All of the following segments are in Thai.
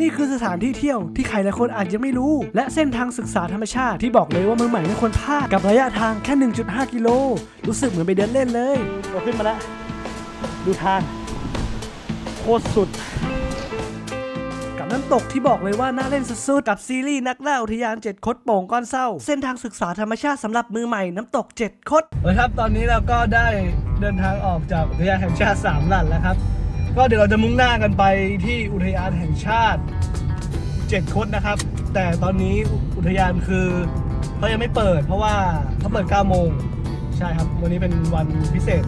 นี่คือสถานที่เที่ยวที่ใครหลายคนอาจจะไม่รู้ และเส้นทางศึกษาธรรมชาติที่บอกเลยว่ามือใหม่ไม่ควรพลาดกับระยะทางแค่ 1.5 กิโล รู้สึกเหมือนไปเดินเล่นเลยเราขึ้นมาแล้ว ดูทางโคตรสุดกับน้ำตกที่บอกเลยว่าน่าเล่นสุดๆ กับซีรีส์นักล่าอุทยาน 7 คดโป่งก้อนเศร้า เส้นทางศึกษาธรรมชาติสำหรับมือใหม่น้ำตก 7 คดโอเคครับ ตอนนี้เราก็ได้เดินทางออกจากอุทยานแห่งชาติสามหลันแล้วครับ ก็เดี๋ยวเราจะมุ่งหน้ากันไปที่อุทยานแห่งชาติ7คดนะครับ แต่ตอนนี้อุทยานคือเขายังไม่เปิด เพราะว่าเขาเปิด9โมงใช่ครับ วันนี้เป็นวันพิเศษ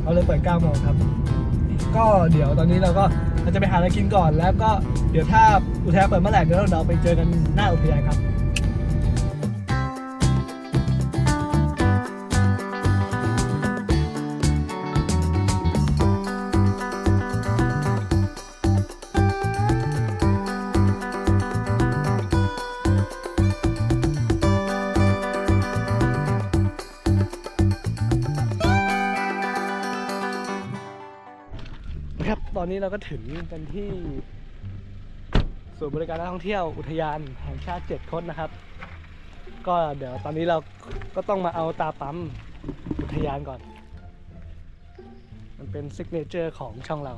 เขาเลยเปิด9โมงครับ ก็เดี๋ยวตอนนี้เราก็เราจะไปหาอะไรกินก่อนแล้วก็เดี๋ยวถ้าอุทยานเปิดเมื่อไหร่เดี๋ยวเราไปเจอกันหน้าอุทยานครับ อนนี้เราก็ถึงกันที่ศูนย์บริการนักท่องเที่ยวอุทยานแห่งชาติเจ็ดคดนะครับ ก็เดี๋ยวตอนนี้เราก็ต้องมาเอาตาปั๊มอุทยานก่อน มันเป็นซิกเนเจอร์ของช่องเรา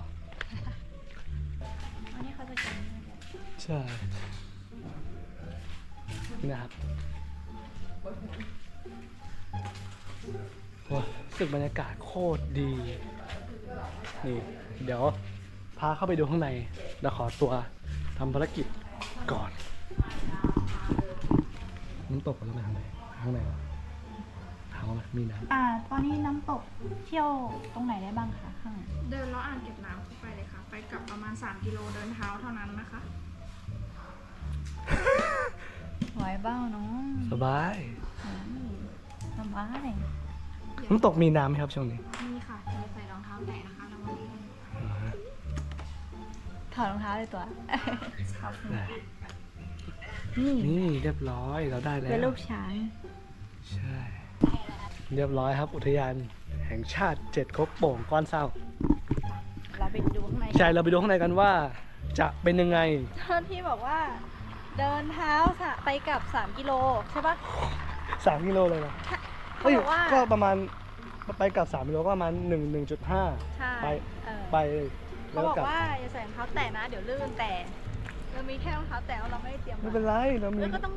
อันนี้เขาจะใช่นะครับว้าสึกบรรยากาศโคตรดี นี่ เดี๋ยว พาเข้าไปดูข้างในเดี๋ยวขอตัวทำภารกิจก่อนน้ำตกเราไปทางไหนข้างในเหรอทางอะไรมีน้อ่า ตอนนี้น้ำตกเที่ยวตรงไหนได้บ้างคะข้างในเดินเลาะอ่างเก็บน้ำเข้าไปเลยค่ะ ไปกลับประมาณ 3 กิโลเดินเท้าเท่านั้นนะคะ ไหวเบ้าน้องำสบายอืมสบาย น้ำตกมีน้ำไหมครับช่วงนี้ นี่ค่ะจะใส่รองเท้าแตะนะคะ อดรองเท้าเลยตัวขอบคุณได้นี่นี่เรียบร้อยเราได้แล้วเป็นรูปช้างใช่เรียบร้อยครับ อุทยานแห่งชาติเจ็ดครบโป่งก้อนเศร้า เราไปดูข้างในใช่เราไปดูข้างในกันว่า จะเป็นยังไงเจ้าหน้าที่บอกว่า เดินเท้าสะไปกลับ 3 กิโลใช่ปะ3กิโลเลยนะเขาบอกว่าก็ประมาณไปกลับ3กิโลก็ประมาณ1 1.5 ใช่ไปเออ ไปแล้ เขาวบก็อกกลับว่าอย่าใส่รองเท้าแตะนะ เดี๋ยวลื่นแต่เรามีแค่รองเท้าแตะเราไม่ได้เตรียมไม่มาเป็นไรเรามีแล้วก็ต้อง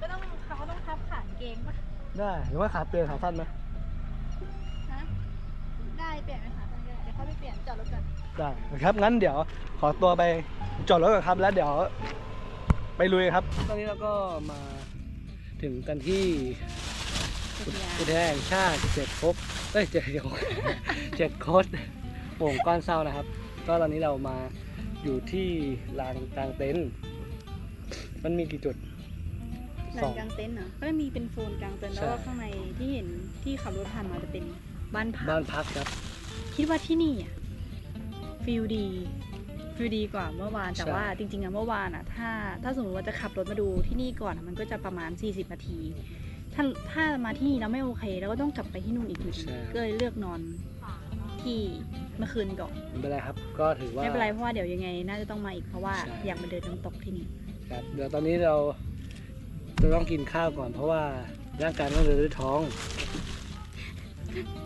ก็ต้องเขาต้องทับขากางเกงปะได้หรือว่าขาเปลี่ยนขาสั้นไหมฮะได้เปลี่ยนไหมคะตอนนี้เดี๋ยวเขาไปเปลี่ยนจอดรถก่อนได้ครับงั้นเดี๋ยวขอตัวไปจอดรถก่อนครับแล้วเดี๋ยวไปลุยครับ ตอนนี้เราก็มาถึงกันที่อุทยานอุทยานแห่งชาติเจ็ดครบเอ้ยเจ็ดเดี๋ยวเจ็ดโคดโป่งก้อนเศร้านะครับ ก็ตอนนี้เรามาอยู่ที่ลานกลางเต็นท์มันมีกี่จุด ลานกลางเต็นท์เหรอก็จะมีเป็นโซนกลางเต็นท์ใช่แล้วก็ข้างในที่เห็นที่ขับรถผ่านมาจะเป็นบ้านพักบ้านพักครับ คิดว่าที่นี่อะฟิลดีฟิลดีกว่าเมื่อวานแต่ใช่ว่าจริงๆอะเมื่อวานอะถ้า ถ้าสมมติว่าจะขับรถมาดูที่นี่ก่อนอะมันก็จะประมาณ 40 นาที ถ้าถ้ามาที่นี่แล้วไม่โอเคเราก็ต้องกลับไปที่นู่นอีกอยู่ดีใช่ก็เลยเลือกนอนที่ เมื่อคืนก่อนไม่เป็นไรครับ ก็ถือว่า ไม่เป็นไรเพราะว่าเดี๋ยวยังไง น่าจะต้องมาอีกเพราะว่าใช่ อยากมาเดินน้ำตกที่นี่ครับเดี๋ยวตอนนี้เราจะต้องกินข้าวก่อน เพราะว่าร่างกายต้องเดินด้วยท้อง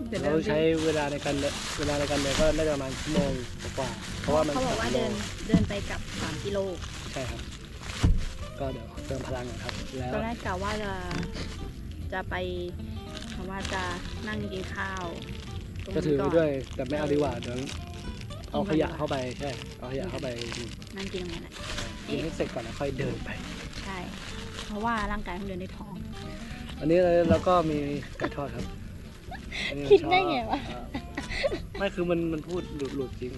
เดี๋ยวเราเราใช้เวลาในการเดินเวลาในการเดินก็น่าจะประมาณชั่วโมงกว่าๆเพราะว่ามันเขาบอกว่าสมเดินโลเดินไปกลับ3กิโลใช่ครับ ก็เดี๋ยวเติมพลังก่อนครับ แล้วตอนแรกกะว่าจะจะไปคำว่าจะนั่งกินข้าวต รงก็ถืนี้อก่อนด้วยแต่ไม่เอาดีกว่าเดี๋ยวเอาขยะเข้าไปใช่เอาขยะเข้าไปนั่งกินตรงนั้นแหละกินให้เสร็จก่อนแล้วค่อยเดินไป ใช่ เพราะว่าร่างกายมันเดินได้ท้อง อันนี้เราก็มีไก่ทอดครับอันนี้คิดได้ไงวะ ชอบไม่คือมันมันพูดหลุดหลุดจริง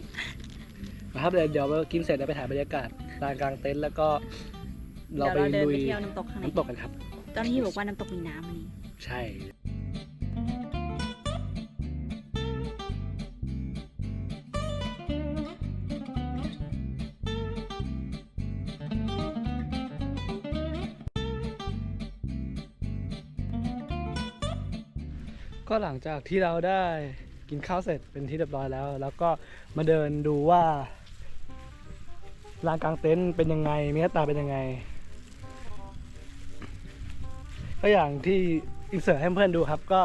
นะครับเดี๋ยวเดี๋ยวกินเสร็จเราไปถ่ายบรรยากาศลานกลางเต็นท์แล้วก็ เราเดี๋ยวไปเราเดินลุไปยเที่ยวน้ำตกข้างในน้ำตกกันครับตอนนี้บอกว่าน้ำตกมีน้ำอันนี้ ใช่ ก็หลังจากที่เราได้กินข้าวเสร็จเป็นที่เรียบร้อยแล้ว แล้วก็มาเดินดูว่าลานกลางเต็นท์เป็นยังไงมีหน้าตาเป็นยังไง ก็อย่างที่อินเสิร์ตให้เพื่อนดูครับก็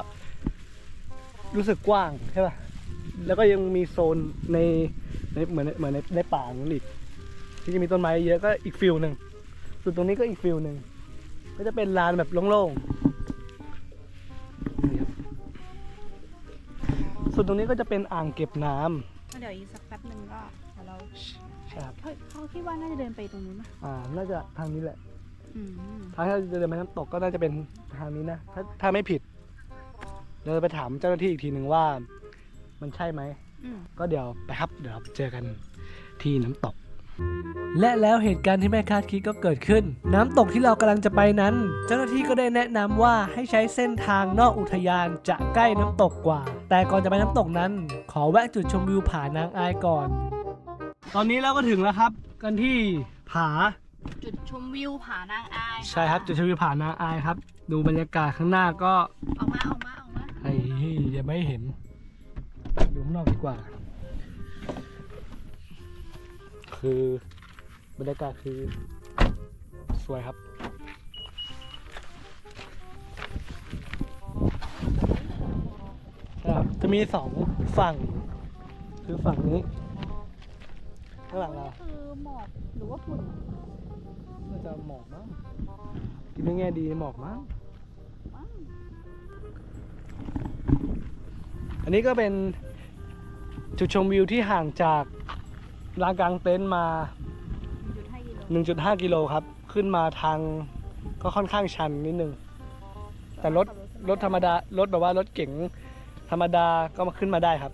รู้สึกกว้างใช่ป่ะ แล้วก็ยังมีโซนในในเหมือนเหมือนในในป่านั้นอีกที่จะมีต้นไม้เยอะก็อีกฟิลหนึ่งส่วนตรงนี้ก็อีกฟิลหนึ่งก็จะเป็นลานแบบโล่งๆ ส่วนตรงนี้ก็จะเป็นอ่างเก็บน้ำ ก็เดี๋ยวอีกสักแป๊บหนึ่งก็เดี๋ยวเราใช่ครับ เขาเขาคิดว่าน่าจะเดินไปตรงนู้นไหมอ่า น่าจะทางนี้แหละ อืมทางที่เราจะเดินไปน้ำตกก็น่าจะเป็นทางนี้นะ ถ้าถ้าไม่ผิด เราจะไปถามเจ้าหน้าที่อีกทีหนึ่งว่า มันใช่ไหม อืม ก็เดี๋ยวไปครับ เดี๋ยวเราไปเจอกันที่น้ำตก และแล้วเหตุการณ์ที่ไม่คาดคิดก็เกิดขึ้น น้ำตกที่เรากำลังจะไปนั้น เจ้าหน้าที่ก็ได้แนะนำว่าให้ใช้เส้นทางนอกอุทยานจะใกล้น้ำตกกว่า แต่ก่อนจะไปน้ำตกนั้น ขอแวะจุดชมวิวผานางอายก่อน ตอนนี้เราก็ถึงแล้วครับ กันที่ผา จุดชมวิวผานางอายใช่ครับจุดชมวิวผานางอายครับ ดูบรรยากาศข้างหน้าก็ออกมาออกมาออกมาไอ้ยังไม่เห็นดูข้างนอกดีกว่า คือบรรยากาศคือสวยครับครับจะมีสองฝั่ง คือฝั่งนี้ข้างหลังเราคือหมอกหรือว่าฝุ่นน่าจะหมอกมั้งคิดในแง่ดีหมอกมั้งมั้งอันนี้ก็เป็นจุดชมวิวที่ห่างจาก ลานกลางเต็นท์มาจุดห้ากิโล1.5 กิโลครับ ขึ้นมาทางก็ค่อนข้างชันนิดนึง แต่รถรถธรรมดารถแบบว่ารถเก๋งธรรมดาก็มาขึ้นมาได้ครับ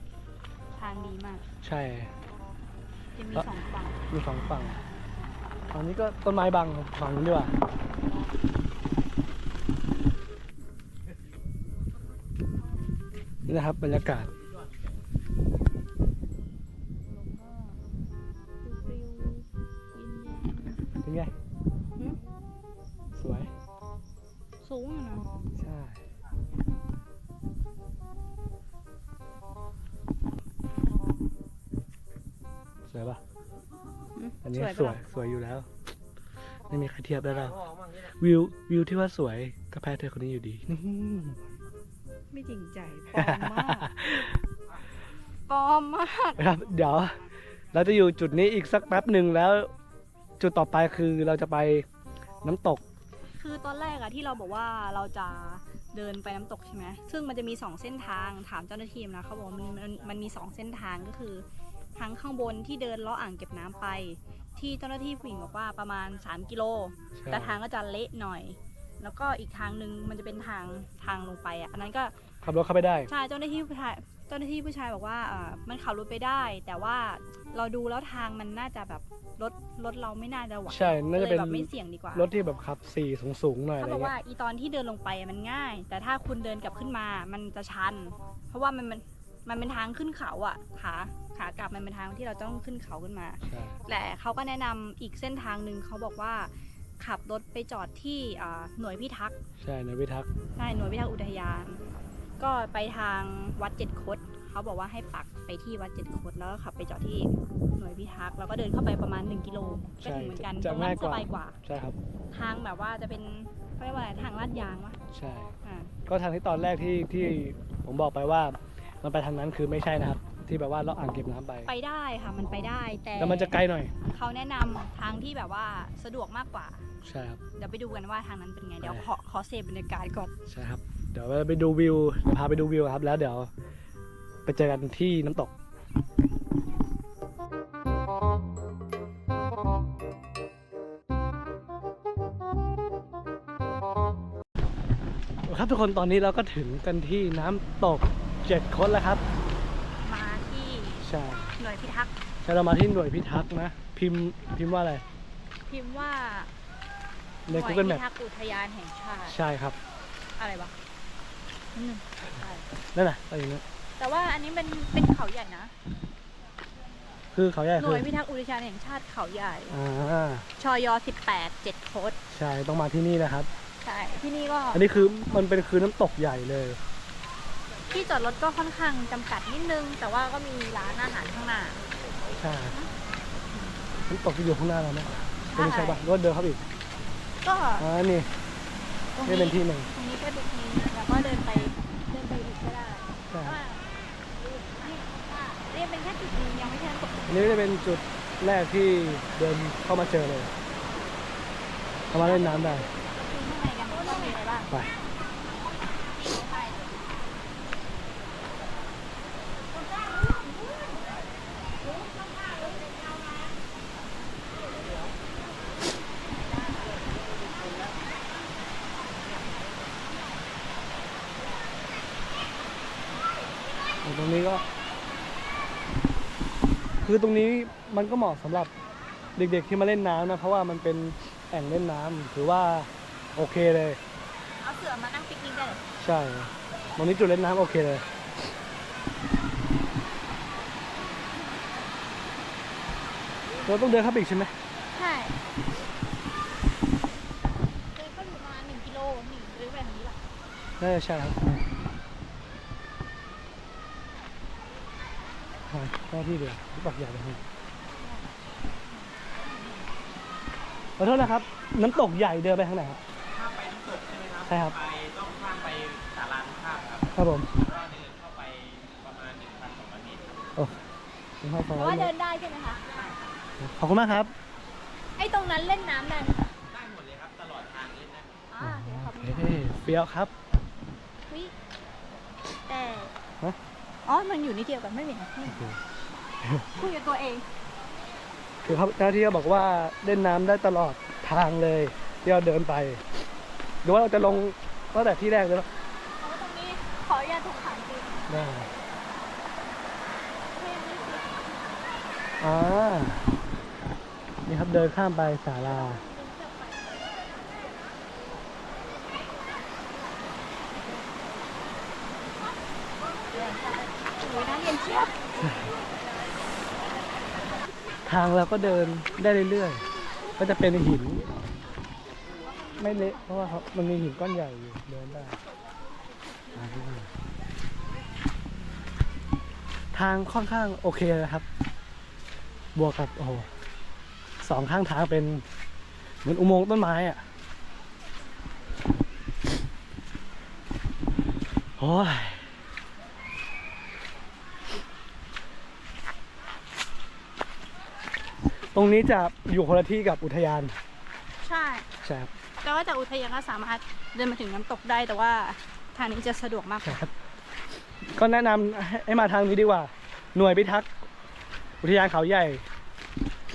ทางดีมาก ใช่ จะมีสองฝั่งมีสองฝั่งฝั่งนี้ก็ต้นไม้บังฝั่งนู้นดีกว่านี่นะครับบรรยากาศ เย็นเป็นไงๆหึสวย สูงอะเนาะใช่ สวยปะหึอันนี้สวยสปะวยล่ะสวยอยู่แล้ว ไม่มีใครเทียบได้แล้ว วิววิวที่ว่าสวยก็แพ้เธอคนนี้อยู่ดีไม่จริงใจปลอมมากปลอมมาก นะครับ เดี๋ยว เราจะอยู่จุดนี้อีกสักแป๊บหนึ่งแล้ว จุดต่อไปคือเราจะไปน้ำตก คือตอนแรกอะที่เราบอกว่าเราจะเดินไปน้ำตกใช่ไหมซึ่งมันจะมีสองเส้นทางถามเจ้าหน้าที่นะเขาบอกว่ามันมันมันมีสองเส้นทางก็คือทั้งข้างบนที่เดินเลาะอ่างเก็บน้ำไป ที่เจ้าหน้าที่ผู้หญิงบอกว่าประมาณ 3 กิโลใช่แต่ทางก็จะเละหน่อย แล้วก็อีกทางหนึ่งมันจะเป็นทางทางลงไปอะอันนั้นก็ขับรถเข้าไปได้ ใช่เจ้าหน้าที่ผู้ชายเจ้าหน้าที่ผู้ชายบอกว่าอ่ามันขับรถไปได้ แต่ว่าเราดูแล้วทางมันน่าจะแบบรถรถเราไม่น่าจะไหวใช่น่าจะเป็น ก็ลยแบบไม่เสี่ยงดีกว่ารถที่แบบขับสี่สูงสูงๆหน่อยอะเขาไรบอกเงี้ว่ายอีตอนที่เดินลงไปอะมันง่าย แต่ถ้าคุณเดินกลับขึ้นมามันจะชัน เพราะว่ามันมันมันเป็นทางขึ้นเขาอะขาขากลับมันเป็นทางที่เราต้องขึ้นเขาขึ้นมา ใช่แต่เขาก็แนะนำอีกเส้นทางหนึ่งเขาบอกว่าขับรถไปจอดที่อ่าหน่วยพิทักษ์ใช่ในวิทักษ์ ใช่หน่วยพิทักษ์อุทยาน ก็ไปทางวัดเจ็ดคดเขาบอกว่าให้ปักไปที่วัดเจ็ดคดแล้วก็ขับไปจอดที่หน่วยพิทักษ์แล้วก็เดินเข้าไปประมาณ 1 กิโลก็ใช่ถึงเหมือนกันจะตรงนั้ง่ายนกสว่าบายกว่าใช่ครับ ทางแบบว่าจะเป็นเขาเรียกว่าอะไรทางลาดยางวะใช่อ่าก็ทางที่ตอนแรกที่ที่ผมบอกไปว่ามันไปทางนั้นคือไม่ใช่นะครับ ที่แบบว่าเราอ่างเก็บน้ำไป ไปได้ค่ะมันไปได้แต่แล้วมันจะไกลหน่อยเขาแนะนำทางที่แบบว่าสะดวกมากกว่า ใช่ครับ เดี๋ยวไปดูกันว่าทางนั้นเป็นไง เดี๋ยวไปขอขอเซฟบรรยากาศก่อน ใช่ครับ เดี๋ยวเราไปดูวิวเดี๋ยวพาไปดูวิวครับ แล้วเดี๋ยวไปเจอกันที่น้ำตกครับทุกคนตอนนี้เราก็ถึงกันที่น้ำตกเจ็ดคดแล้วครับ มาที่ใช่หน่วยพิทักษ์ใช่เรามาที่หน่วยพิทักษ์นะ พิมพ์พิมพ์ว่าอะไร พิมพ์ว่าในหน่วย Google พิ Map ทักษ์อุทยานแห่งชาติ ใช่ครับ อะไรวะ นั่นนึงใช่นั่นน่ะอะไรอย่างเงี้ยแต่ว่าอันนี้เป็นเป็นเขาใหญ่นะคือเขาใหญ่หคืน่อวยพิทักษ์อุทยานแห่งชาติเขาใหญ่ อ่าชย18 7โคดใช่ต้องมาที่นี่นะครับ ใช่ที่นี่ก็อันนี้คือมันเป็นคือน้ำตกใหญ่เลย ที่จอดรถก็ค่อนข้างจำกัดนิดนึง แต่ว่าก็มีร้านอาหารข้างหน้า ใช่น้ำตกที่อยู่ข้างหน้าเราเนี่ยตรงนี้ใช่ปะรถเดินเข้าไปอีกก็ อ่านี่ตรง นี่นี้เป็นที่หนึ่งตรงนี้ก็เป็นทีแล้วก็เดินไปเดินไปอีกก็ได้ใช่ว่านี่ว่าเรียกเป็นแค่จุดหนึงยังไม่ใช่น้ำตกอันนี้จะเป็นจุดแรกที่เดินเข้ามาเจอเลยเข้ามาเล่นน้ำได้ ข้างในกันว่ามีอะไรบ้าง ไป ตรงนี้ก็ คือตรงนี้มันก็เหมาะสำหรับเด็กๆที่มาเล่นน้ำนะ เพราะว่ามันเป็นแอ่งเล่นน้ำถือว่าโอเคเลย เอาเสือมานั่งปิกนิกได้เลยใช่ตรงนี้จุดเล่นน้ำโอเคเลยเราต้องเดินเข้าไปอีกใช่ไหมใช่เดินก็อยู่ประมาณหนึ่งกิโลหนึ่งหรือแบบนี้แหละน่าจะใช่ครับ ใช่หน้าที่เดียวที่ปักใหญ่เลยครับขอโทษนะครับ น้ำตกใหญ่เดินไปทางไหนครับถ้าไปน้ำตกใช่ไหมครับใช่ครับ ไปต้องข้ามไปสารานุภาพครับครับผมก็เดินเข้าไปประมาณ1,200เมตรครับโอ้ขอบคุณแต่ว่าเดินได้ใช่ไหมคะ ขอบคุณมากครับ ไอ้ตรงนั้นเล่นน้ำได้ไหมคะได้หมดเลยครับตลอดทางเล่นได้หมดอ่าเดี๋ยวขอบคุณเฮ้เฟี้ยวครับวิแต่ฮะ อ๋อ มันอยู่นิดเดียวกันไม่มีนะคุ ยกับตัวเอง คือเขาเจ้าหน้าที่ก็บอกว่าเล่นน้ำได้ตลอดทางเลยที่เราเดินไป หรือว่าเราจะลงตั้งแต่ที่แรกเลยปะเพราะว่าตรงนี้ขออนุญาตถูกขังจริงได้ไม่ยังไม่เสร็จอ่านี่ครับเดินข้ามไปศาลา โอ้ยน้ำเย็นเชียบ ทางเราก็เดินได้เรื่อยๆ ก็จะเป็นหิน ไม่เละเพราะว่าเขามันมีหินก้อนใหญ่อยู่เดินได้ทางค่อนข้างโอเคนะครับ บวกกับโอ้สองข้างทางเป็นเหมือนอุโมงค์ต้นไม้อะโอ้ย ตรงนี้จะอยู่คนละที่กับอุทยานใช่ใช่ครับแต่ว่าจากอุทยานก็สามารถเดินมาถึงน้ำตกได้แต่ว่าทางนี้จะสะดวกมากกใช่ว่าครับ ก็แนะนำให้ให้มาทางนี้ดีกว่า หน่วยพิทักษ์อุทยานเขาใหญ่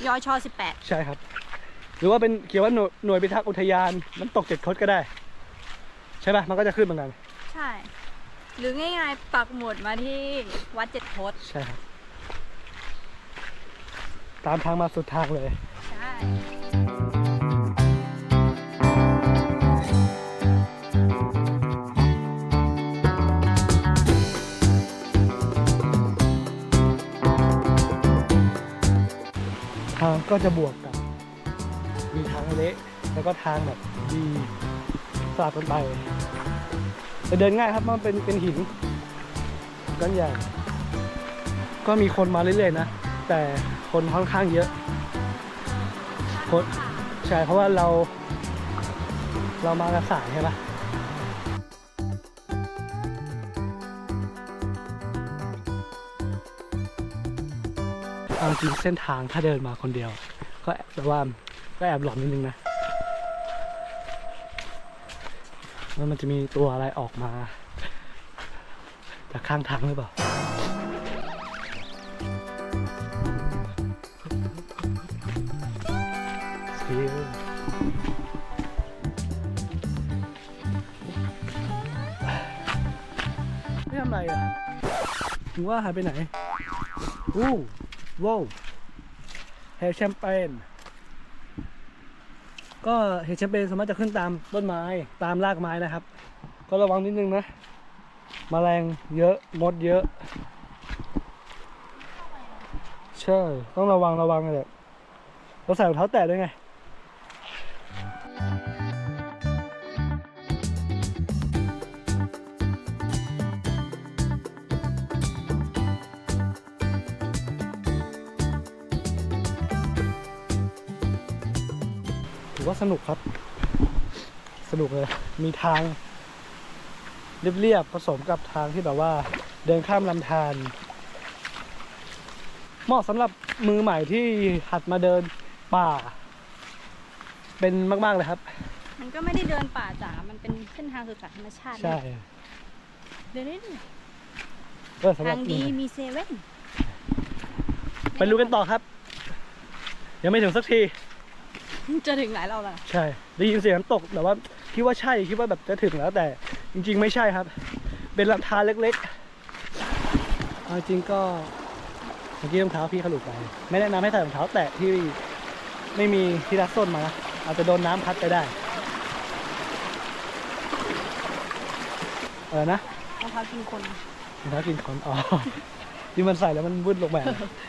ยอชอ18 ใช่ครับ หรือว่าเป็นเขียนว่าหน่วยหน่วยพิทักษ์อุทยานน้ำตกเจ็ดคดก็ได้ ใช่ป่ะมันก็จะขึ้นเหมือนกันใช่ หรือง่ายๆปักหมุดมาที่วัดเจ็ดโพธิ์ใช่ครับ ตามทางมาสุดทางเลย ใช่ทางก็จะบวกกับ มีทางเละแล้วก็ทางแบบดีสลับกันไปแต่เดินง่ายครับมันเป็นเป็นหินก้อนใหญ่ก็มีคนมาเรื่อยๆนะ แต่ คนค่อนข้างเยอะคนใช่เพราะว่าเรา เรามากระสายใช่ปะเอาจริงเส้นทางถ้าเดินมาคนเดียว ก็แอบแต่ว่าก็แอบหลอนนิดนึงนะว่ามันจะมีตัวอะไรออกมา จากข้างทางหรือเปล่า ถึงว่าหายไปไหน อู้ว้าวเฮแชมเปญก็เฮดแชมเปญสามารถจะขึ้นตามต้นไม้ตามรากไม้นะครับ ก็ระวังนิดนึงนะมแมลงเยอะมดเยอะ ใช่ ต้องระวังระวังเลยเราใส่รองเท้าแตะด้วยไง สนุกครับ สนุกเลย มีทางเรียบๆผสมกับทางที่แบบว่า เดินข้ามลำธารเหมาะสำหรับมือใหม่ที่หัดมาเดินป่า เป็นมาก ๆ เลยครับ มันก็ไม่ได้เดินป่าจ๋า มันเป็นเส้นทางศึกษาธรรมชาติใช่เดินได้เออสำหรัทาบงดีมีเซเว่นไปรู้กันต่อครับ ยังไม่ถึงสักที จะถึงไหนเราล่ะ ใช่ได้ยินเสียงน้ำตกแต่ว่าคิดว่าใช่คิดว่าแบบจะถึงแล้วแต่จริง ๆ ไม่ใช่ครับ เป็นลำธารเล็กๆเอาจริงก็เมื่อกี้รองเท้าพี่เขาหลุดไป ไม่แนะนำให้ใส่รองเท้าแตะที่ไม่มีที่รัดส้นมานะอาจจะโดนน้ำพัดไปได้เออนะรองเท้ากินคนรองเท้ากินคนอ๋อที่มันใส่แล้วมันวืดลงไป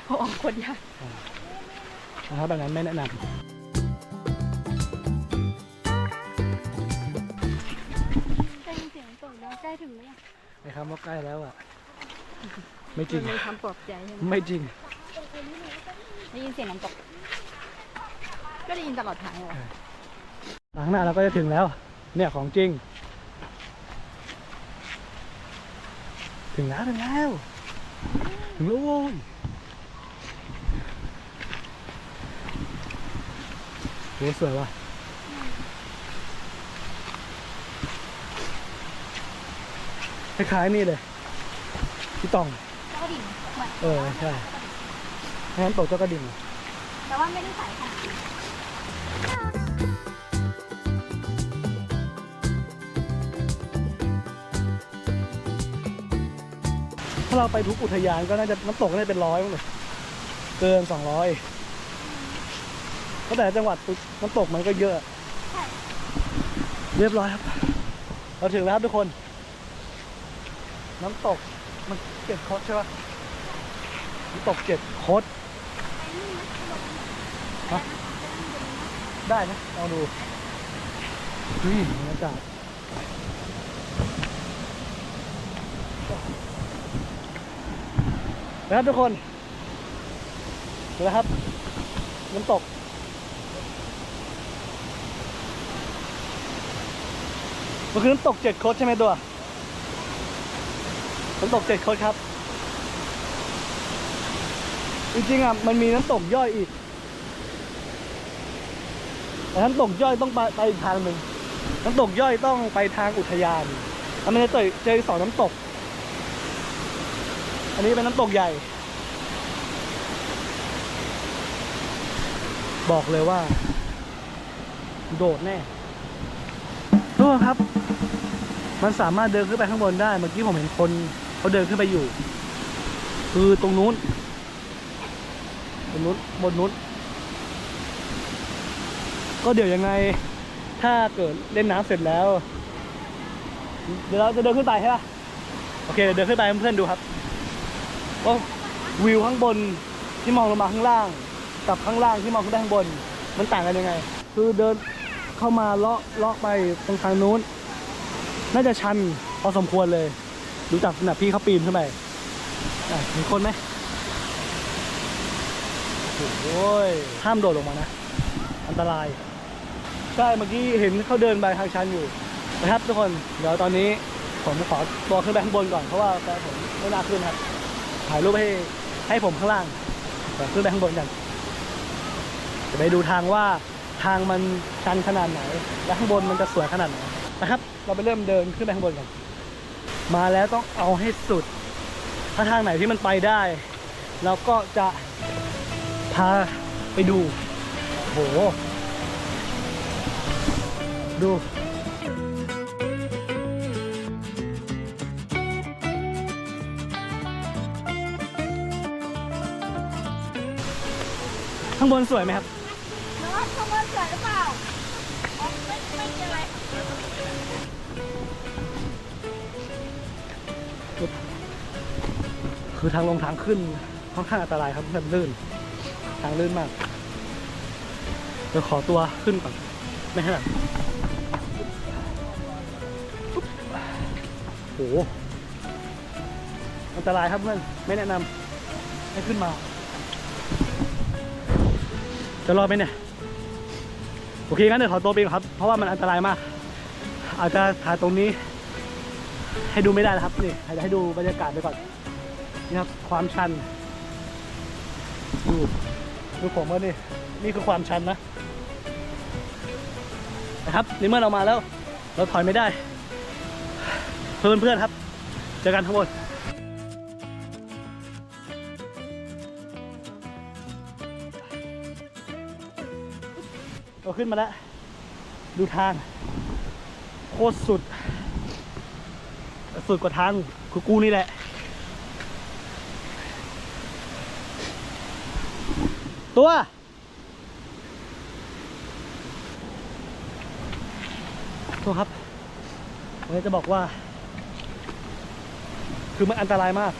เพราะออกคนยากรองเท้าแบบนั้นไม่แนะนไถึงแล้วำนะครับว่าใกล้แล้วอะ ไม่จริง มีคำปลอบใจใช่ไหมไม่จริง ได้ยินเสียงน้ำตก ก็ได้ยินตลอดทางเลย หลังหน้าเราก็จะถึงแล้ว เนี่ยของจริง ถึงแล้วถึงแล้ว ถึงแล้วโว้ยโหสวยว่ะ คล้ายๆนี่เลยพี่ตองเจ้ากระดิ่งเหมือนเออใช่งั้นตกเจ้ากระดิ่งแต่ว่าไม่ได้ใส่ค่ะถ้าเราไปทุกอุทยานก็น่าจะน้ำตกก็น่าจะเป็นร้อยมั้งเลยเกินสองร้อยเพราะแต่ละจังหวัดน้ำตกมันก็เยอะ เรียบร้อยครับ เราถึงแล้วครับทุกคน น้ำตกมันเจ็ดคดใช่ปะน้ำตกเจ็ดคดฮะได้นะลองดูนี่บรรยากาศนะครับทุกคนดูนะครับน้ำตกมันคือน้ำตกเจ็ดโคดใช่ไหมตัว น้ำตกเจ็ดคดครับ จริงๆอะมันมีน้ำตกย่อยอีกแต่น้ำตกย่อยต้องไปไปอีกทางหนึ่งน้ำตกย่อยต้องไปทางอุทยานแล้วมันจะเจอเจอสองน้ำตก อันนี้เป็นน้ำตกใหญ่ บอกเลยว่า โดดแน่ทุกคนครับ มันสามารถเดินขึ้นไปข้างบนได้ เมื่อกี้ผมเห็นคน เขาเดินขึ้นไปอยู่ คือตรงนู้น ตรงนู้นบนนู้น ก็เดี๋ยวยังไง ถ้าเกิดเล่นน้ำเสร็จแล้ว เดี๋ยวเราจะเดินขึ้นไปใช่ปะโอเค เดินขึ้นไปเพื่อนๆดูครับว่าวิวข้างบนที่มองลงมาข้างล่าง กับข้างล่างที่มองขึ้นไปข้างบน มันต่างกันยังไง คือเดินเข้ามาเลาะเลาะไปตรงทางนู้น น่าจะชันพอสมควรเลย ดูจากขนาดพี่เขาปีนขึ้นไปมีคนไหมโอ้ยห้ามโดดลงมานะ อันตราย ใช่เมื่อกี้เห็นเขาเดินไปทางชันอยู่นะครับทุกคนเดี๋ยวตอนนี้ผมขอตัวขึ้นไปข้างบนก่อนเพราะว่าแฟนผมไม่น่าขึ้นครับถ่ายรูปให้ให้ผมข้างล่างเดี๋ยวขึ้นไปข้างบนกันจะไปดูทางว่าทางมันชันขนาดไหน และข้างบนมันจะสวยขนาดไหนนะครับ เราไปเริ่มเดินขึ้นไปข้างบนกัน มาแล้วต้องเอาให้สุด ถ้าทางไหนที่มันไปได้ เราก็จะพาไปดู โห ดูข้างบนสวยไหมครับ คือทางลงทางขึ้นค่อนข้างอันตรายครับมันลื่น ทางลื่นมากเดี๋ยวขอตัวขึ้นก่อนไม่ให้หลังโหอันตรายครับเพื่อนไม่แนะนำให้ขึ้นมา จะรอดไหมเนี่ย โอเคงั้นเดี๋ยวขอตัวไปก่อนครับ เพราะว่ามันอันตรายมาก อาจจะถ่ายตรงนี้ ให้ดูไม่ได้นะครับนี่อาจจะให้ดูบรรยากาศไปก่อน นี่ครับความชันดูดูผมว่านี่นี่คือความชันนะนะครับในเมื่อเรามาแล้ว เราถอยไม่ได้ เพื่อนเพื่อนครับ เจอกันทั้งหมดเราขึ้นมาแล้ว ดูทาง โคตรสุด สุดกว่าทางคือกูนี่แหละ ตัว ตัวครับผมจะบอกว่า คือมันอันตรายมาก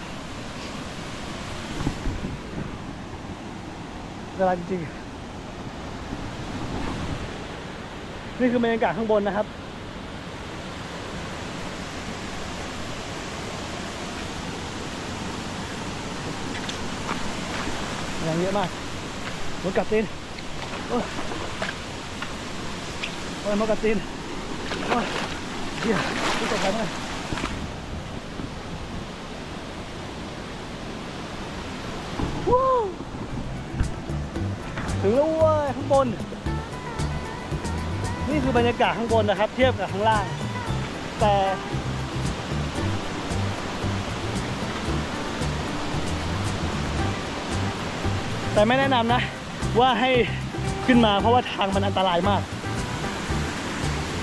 อันตรายจริงๆ นี่คือบรรยากาศข้างบนนะครับแรงเยอะมาก มดกัดตีนโอ้ยโอ้ยมดกัดตีนโอ้ยเฮียไม่ตกใจมากวู้ถึงแล้วเว้ยข้างบน นี่คือบรรยากาศข้างบนนะครับ เทียบกับข้างล่าง แต่แต่ไม่แนะนำนะ ว่าให้ขึ้นมาเพราะว่าทางมันอันตรายมาก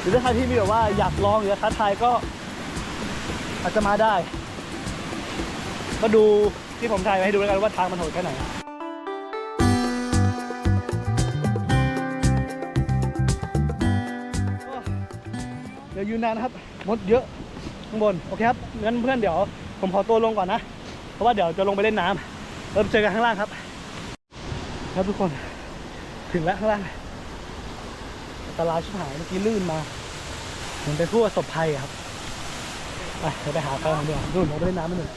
หรือถ้าใครที่มีแบบว่าอยากลองหรือท้าทายก็อาจจะมาได้ ก็ดูที่ผมถ่ายไว้ให้ดูแล้วกันว่าทางมันโหดแค่ไหนเดี๋ยวยืนนานนะครับ มดเยอะข้างบน โอเคครับงั้นเพื่อนเดี๋ยวผมขอตัวลงก่อนนะ เพราะว่าเดี๋ยวจะลงไปเล่นน้ำเริ่มเจอกันข้างล่างครับ ครับทุกคน ถึงแล้วข้างล่างอันตรายชิบหายเมื่อกี้ลื่นมา เหมือนเป็นผู้ประสบภัยครับ ไปเดี๋ยวไปหาแฟนผมดีกว่านู่นลงไปเล่นน้ำไปหนึ่ง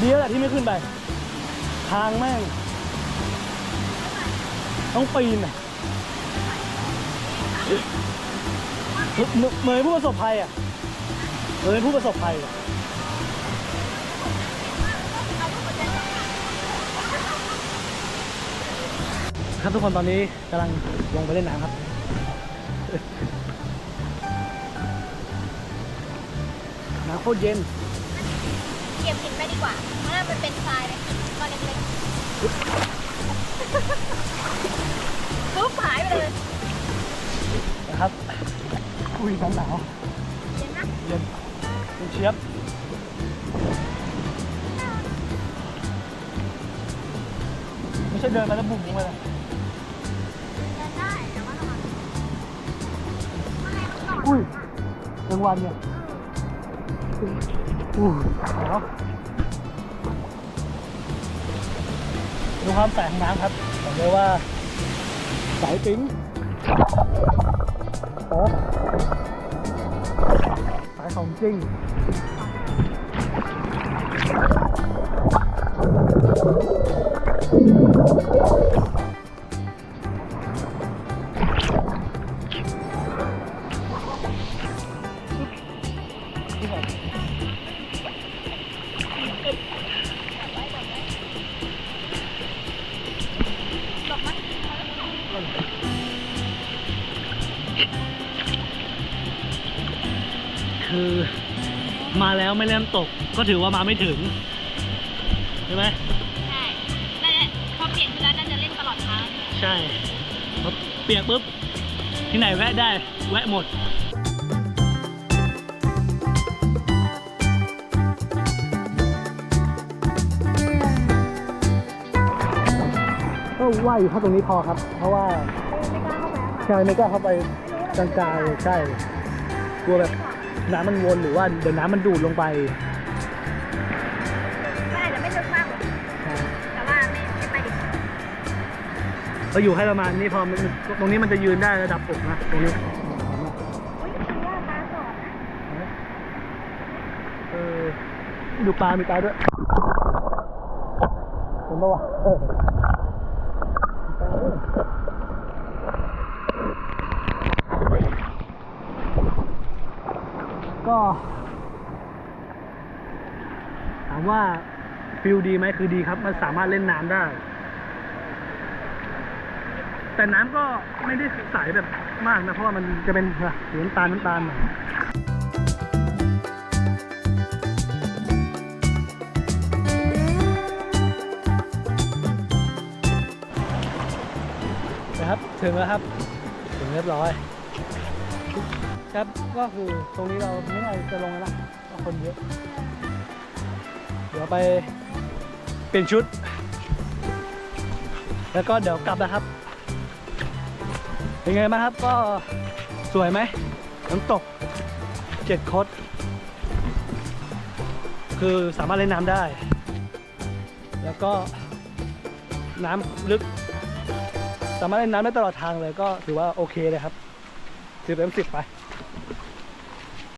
ดีแล้วแหละที่ไม่ขึ้นไป ทางแม่ง ต้องปีนอะเหมือนเหมือนผู้ประสบภัยอะเหมือนผู้ประสบภัยอะ ครับทุกคนตอนนี้กำลังลงไปเล่นน้ำครับ น้ำโคตรเย็นเก็บหินไปดีกว่า เพราะว่ามันเป็นทรายเลยก้อนเล็กๆปุ๊บหายไปเลยนะครับ อุ้ยหนาวหนาวเห็นไหมเย็นเย็นเชียบไม่ใช่เดินไปแล้วบุ๋มลงไปเลย อุ้ยกลางวันเนี่ยอู้หนาวดูความแสงของน้ำครับบอกเลยว่าใสปิ๊งโอ้สายของจริง ถือว่ามาไม่ถึง ใช่ไหมใช่น่าจะพอเปลี่ยนชุดแล้วน่าจะเล่นตลอดทาง ใช่พอเปียกปุ๊บ ที่ไหนแวะได้ แวะหมดก็ว่ายอยู่แค่ตรงนี้พอครับ เพราะว่าใช่ไม่กล้าเข้าไปกลางๆเลยใช่กลัวแบบน้ำมันวนหรือว่าเดี๋ยวน้ำมันดูดลงไป ราอยู่ให้ประมาณนี้พอมันตรงนี้มันจะยืนได้ระดับอกนะตรงนี้ดูปลา มีตาด้วยเห็นปะวะก็ถามว่าฟิลดีไหมคือดีครับ มันสามารถเล่นน้ำได้ แต่น้ำก็ไม่ได้ใสแบบมากนะ เพราะว่ามันจะเป็นสีน้ำตาลน้ำตาลหน่อยนะครับ ถึงแล้วครับ ถึงเรียบร้อย ครับก็คือตรงนี้เราไม่น่าจะลงแล้วนะเพราะคนเยอะ เดี๋ยวไปเปลี่ยนชุด แล้วก็เดี๋ยวกลับนะครับ เป็นไงบ้างครับก็สวยไหมน้ำตกเจ็ดคด คือสามารถเล่นน้ำได้ แล้วก็น้ำลึก สามารถเล่นน้ำได้ตลอดทางเลยก็ถือว่าโอเคเลยครับถือเป็นสิบไป